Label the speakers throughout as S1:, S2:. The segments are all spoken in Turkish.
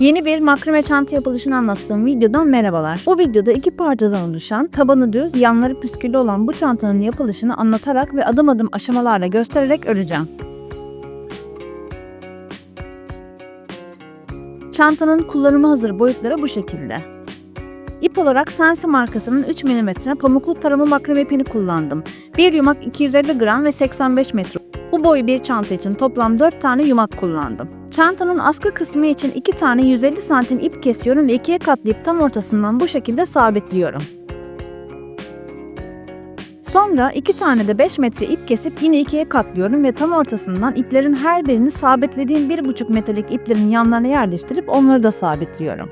S1: Yeni bir makrame çanta yapılışını anlattığım videodan merhabalar. Bu videoda iki parçadan oluşan, tabanı düz, yanları püsküllü olan bu çantanın yapılışını anlatarak ve adım adım aşamalarla göstererek öreceğim. Çantanın kullanıma hazır boyutları bu şekilde. İp olarak Sensi markasının 3 mm pamuklu tarama makrame ipini kullandım. Bir yumak 250 gram ve 85 metre. Bu boyu bir çanta için toplam 4 tane yumak kullandım. Çantanın askı kısmı için 2 tane 150 santim ip kesiyorum ve ikiye katlayıp tam ortasından bu şekilde sabitliyorum. Sonra 2 tane de 5 metre ip kesip yine ikiye katlıyorum ve tam ortasından iplerin her birini sabitlediğim 1,5 metrelik iplerin yanlarına yerleştirip onları da sabitliyorum.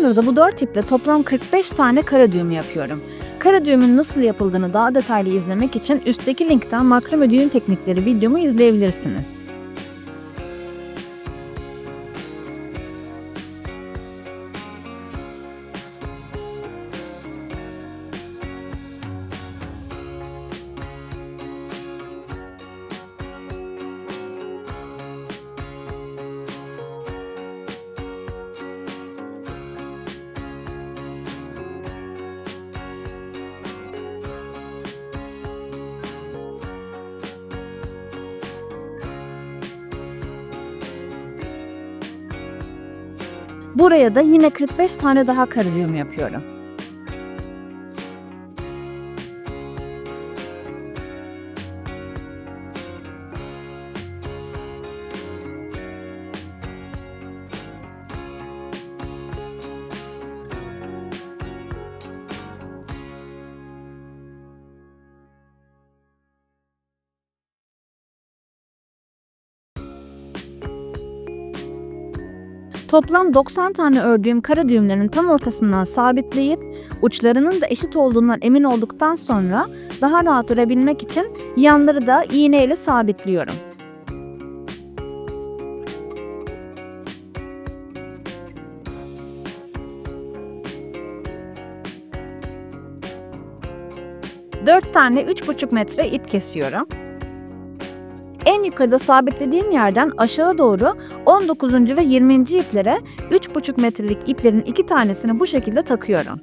S1: Sonra da bu dört iple toplam 45 tane kara düğüm yapıyorum. Kara düğümün nasıl yapıldığını daha detaylı izlemek için üstteki linkten makrame düğüm teknikleri videomu izleyebilirsiniz. Buraya da yine 45 tane daha kara düğüm yapıyorum. Toplam 90 tane ördüğüm kara düğümlerin tam ortasından sabitleyip uçlarının da eşit olduğundan emin olduktan sonra daha rahat örebilmek için yanları da iğneyle sabitliyorum. Dört tane 3,5 metre ip kesiyorum. En yukarıda sabitlediğim yerden aşağı doğru 19. ve 20. iplere 3,5 metrelik iplerin iki tanesini bu şekilde takıyorum.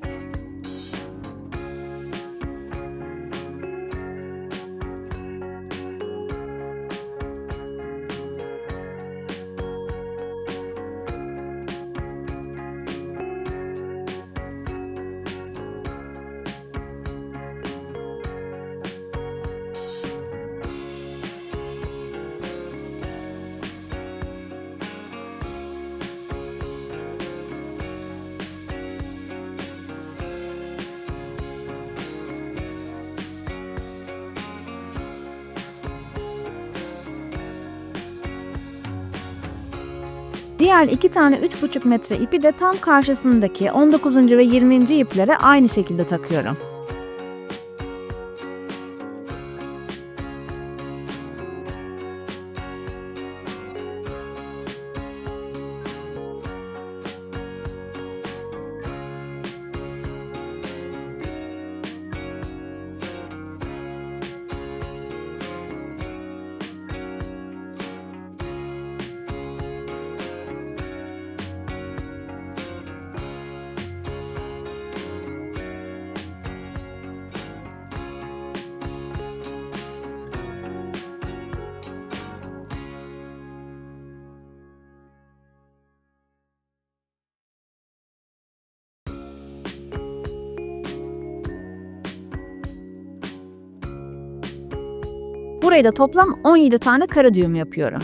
S1: Diğer iki tane 3,5 metre ipi de tam karşısındaki 19. ve 20. iplere aynı şekilde takıyorum. Burayı da toplam 17 tane kara düğüm yapıyorum.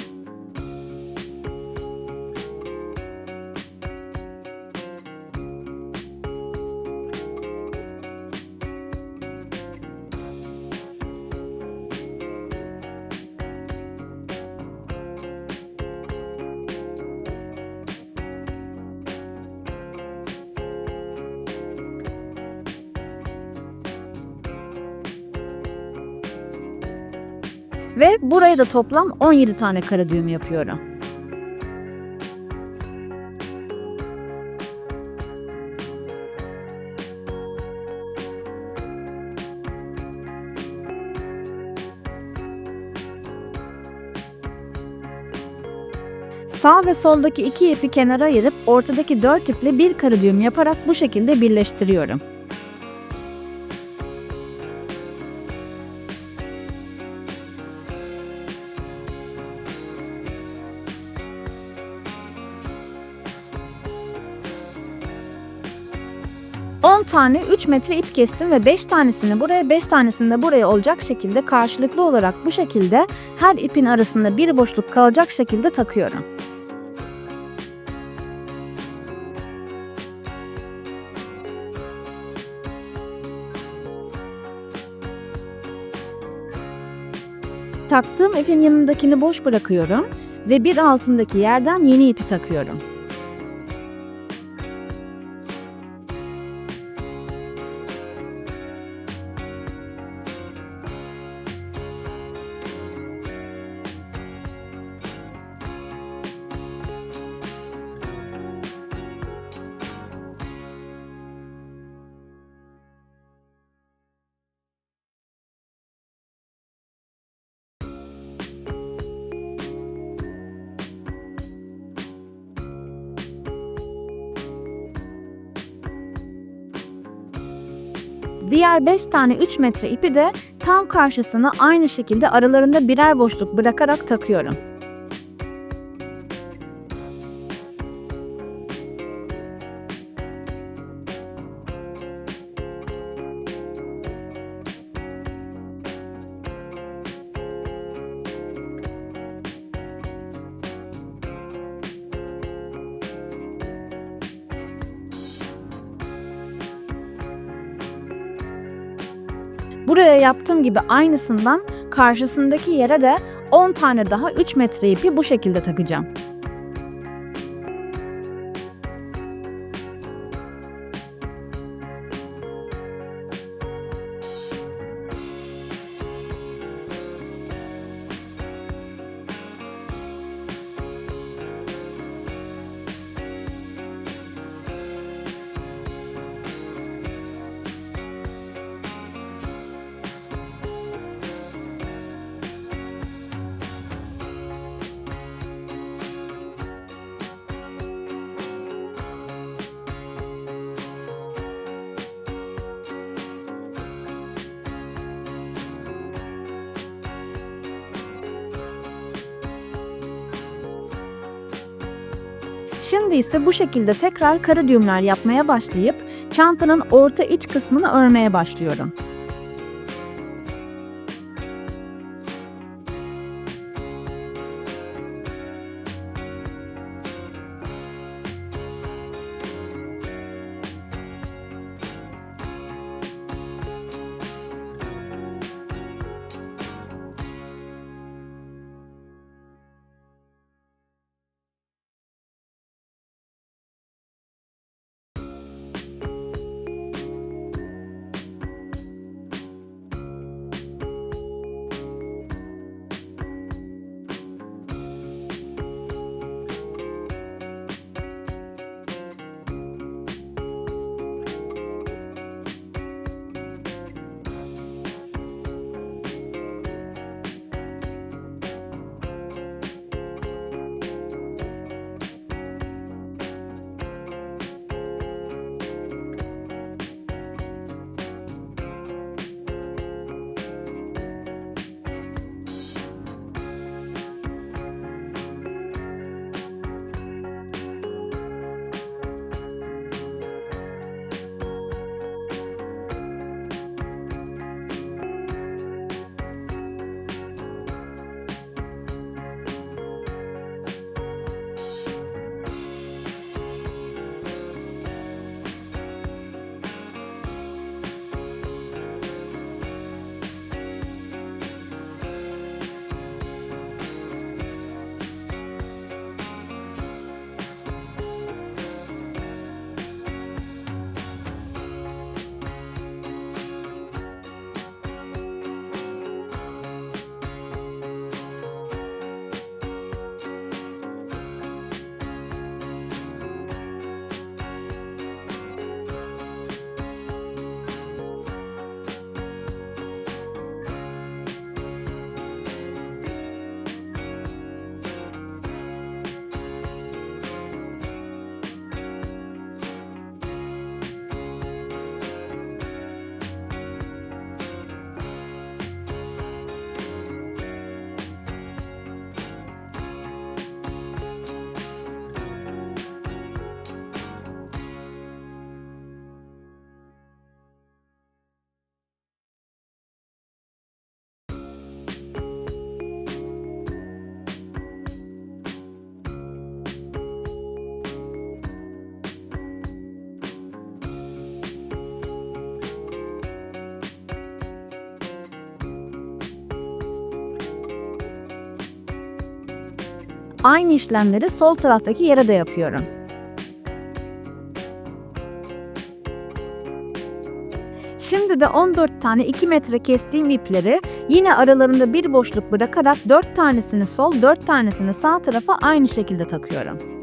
S1: Buraya da toplam 17 tane kara düğüm yapıyorum. Sağ ve soldaki iki ipi kenara ayırıp ortadaki dört iple bir kara düğüm yaparak bu şekilde birleştiriyorum. Tane 3 metre ip kestim ve 5 tanesini buraya 5 tanesini de buraya olacak şekilde karşılıklı olarak bu şekilde her ipin arasında bir boşluk kalacak şekilde takıyorum. Taktığım ipin yanındakini boş bırakıyorum ve bir altındaki yerden yeni ipi takıyorum. Diğer 5 tane 3 metre ipi de tam karşısına aynı şekilde aralarında birer boşluk bırakarak takıyorum. Yaptığım gibi aynısından karşısındaki yere de 10 tane daha 3 metre ipi bu şekilde takacağım. Şimdi ise bu şekilde tekrar kara düğümler yapmaya başlayıp çantanın orta iç kısmını örmeye başlıyorum. Aynı işlemleri sol taraftaki yere de yapıyorum. Şimdi de 14 tane 2 metre kestiğim ipleri yine aralarında bir boşluk bırakarak 4 tanesini sol 4 tanesini sağ tarafa aynı şekilde takıyorum.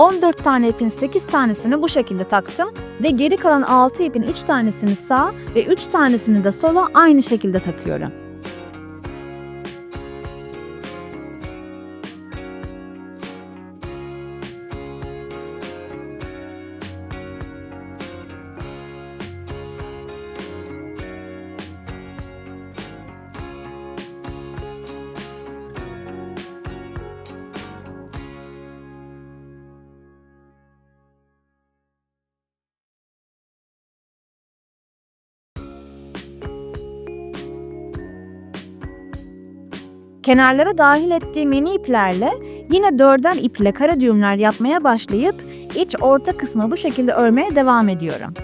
S1: ...14 tane ipin 8 tanesini bu şekilde taktım ve geri kalan 6 ipin 3 tanesini sağ ve 3 tanesini de sola aynı şekilde takıyorum. Kenarlara dahil ettiğim yeni iplerle yine dörder iple kara düğümler yapmaya başlayıp iç orta kısmı bu şekilde örmeye devam ediyorum.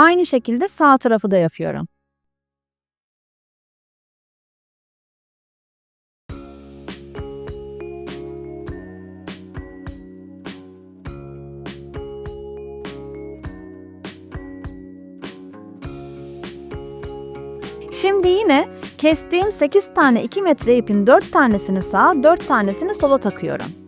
S1: Aynı şekilde sağ tarafı da yapıyorum. Şimdi yine kestiğim 8 tane 2 metre ipin 4 tanesini sağa 4 tanesini sola takıyorum.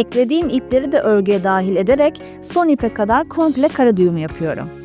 S1: Eklediğim ipleri de örgüye dahil ederek son ipe kadar komple kara düğüm yapıyorum.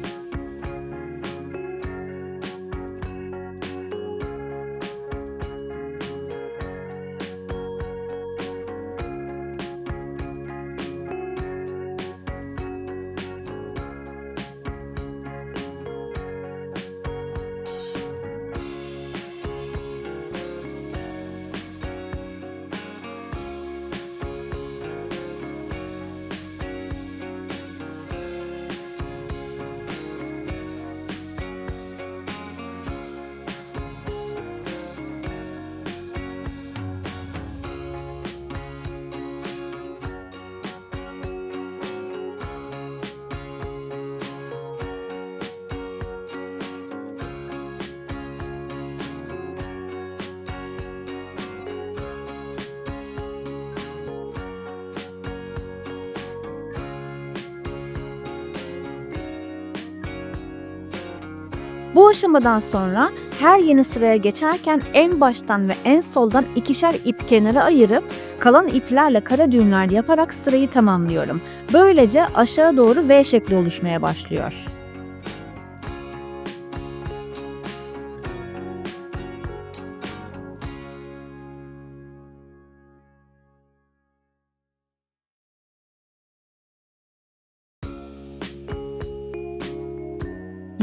S1: Bu aşamadan sonra her yeni sıraya geçerken en baştan ve en soldan ikişer ip kenara ayırıp kalan iplerle kara düğümler yaparak sırayı tamamlıyorum. Böylece aşağı doğru V şekli oluşmaya başlıyor.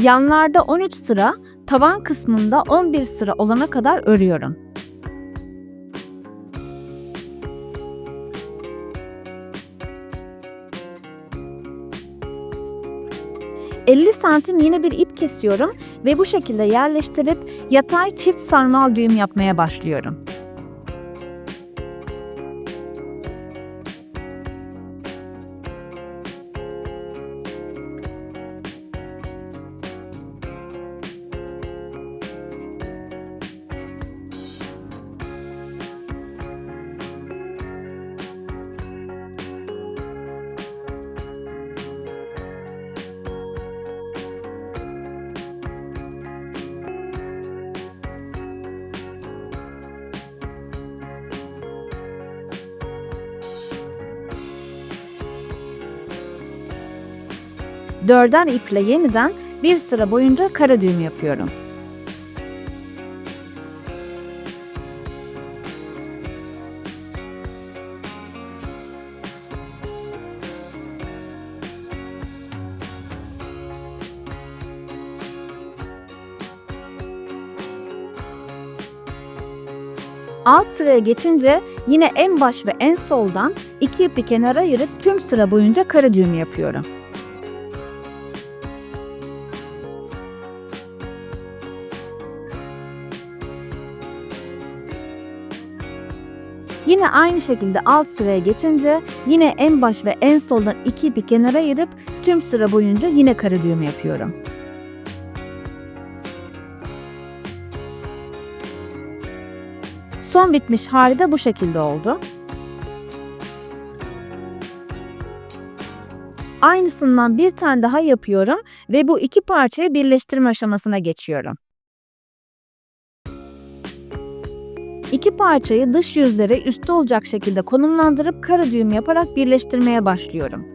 S1: Yanlarda 13 sıra, tavan kısmında 11 sıra olana kadar örüyorum. ...50 santim yine bir ip kesiyorum ve bu şekilde yerleştirip yatay çift sarmal düğüm yapmaya başlıyorum. Dörder iple yeniden bir sıra boyunca kara düğüm yapıyorum. Alt sıraya geçince yine en baş ve en soldan iki ipi kenara ayırıp tüm sıra boyunca kara düğüm yapıyorum. Yine aynı şekilde alt sıraya geçince yine en baş ve en soldan iki ipi kenara ayırıp tüm sıra boyunca yine kara düğüm yapıyorum. Son bitmiş hali de bu şekilde oldu. Aynısından bir tane daha yapıyorum ve bu iki parçayı birleştirme aşamasına geçiyorum. İki parçayı dış yüzleri üstü olacak şekilde konumlandırıp kara düğüm yaparak birleştirmeye başlıyorum.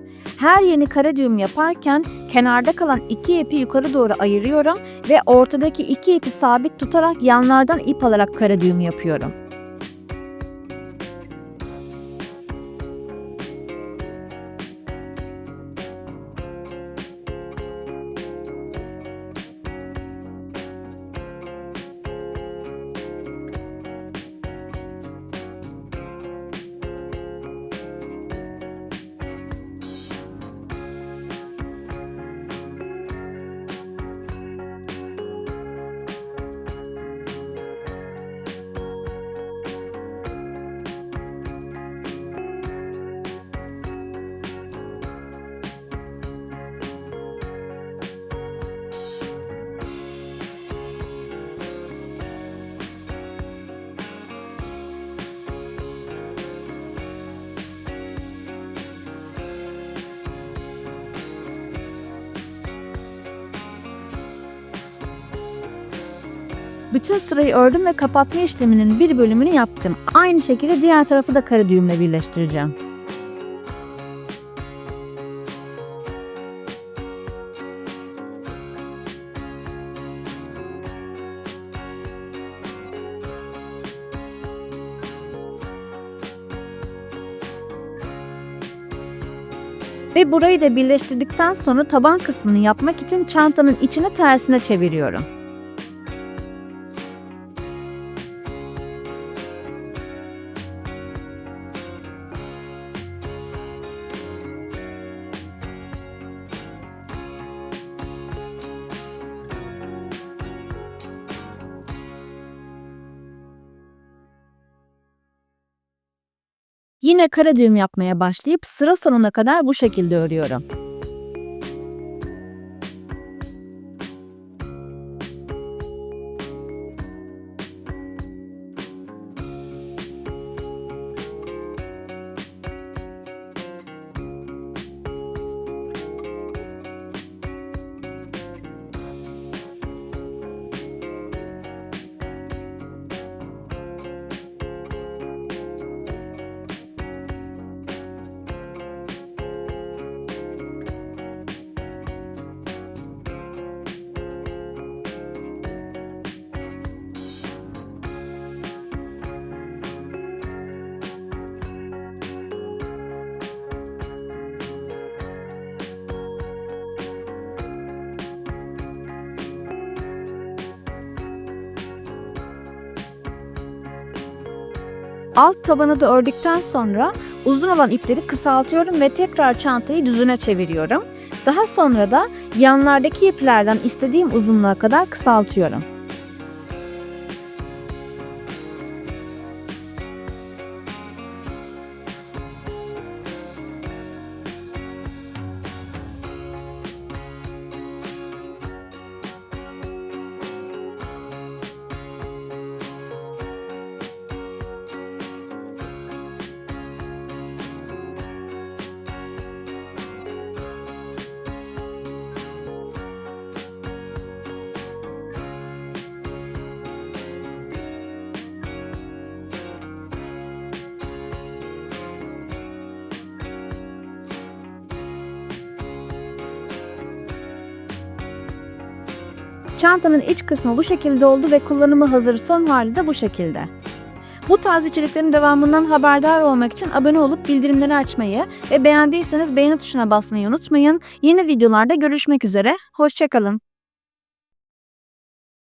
S1: Her yeni kara düğüm yaparken kenarda kalan iki ipi yukarı doğru ayırıyorum ve ortadaki iki ipi sabit tutarak yanlardan ip alarak kara düğüm yapıyorum. Bütün sırayı ördüm ve kapatma işleminin bir bölümünü yaptım. Aynı şekilde diğer tarafı da kara düğümle birleştireceğim. Ve burayı da birleştirdikten sonra taban kısmını yapmak için çantanın içini tersine çeviriyorum. Yine kara düğüm yapmaya başlayıp sıra sonuna kadar bu şekilde örüyorum. Alt tabanı da ördükten sonra uzun olan ipleri kısaltıyorum ve tekrar çantayı düzüne çeviriyorum. Daha sonra da yanlardaki iplerden istediğim uzunluğa kadar kısaltıyorum. Çantanın iç kısmı bu şekilde oldu ve kullanımı hazır son hali de bu şekilde. Bu tarz içeriklerin devamından haberdar olmak için abone olup bildirimleri açmayı ve beğendiyseniz beğeni tuşuna basmayı unutmayın. Yeni videolarda görüşmek üzere, hoşçakalın.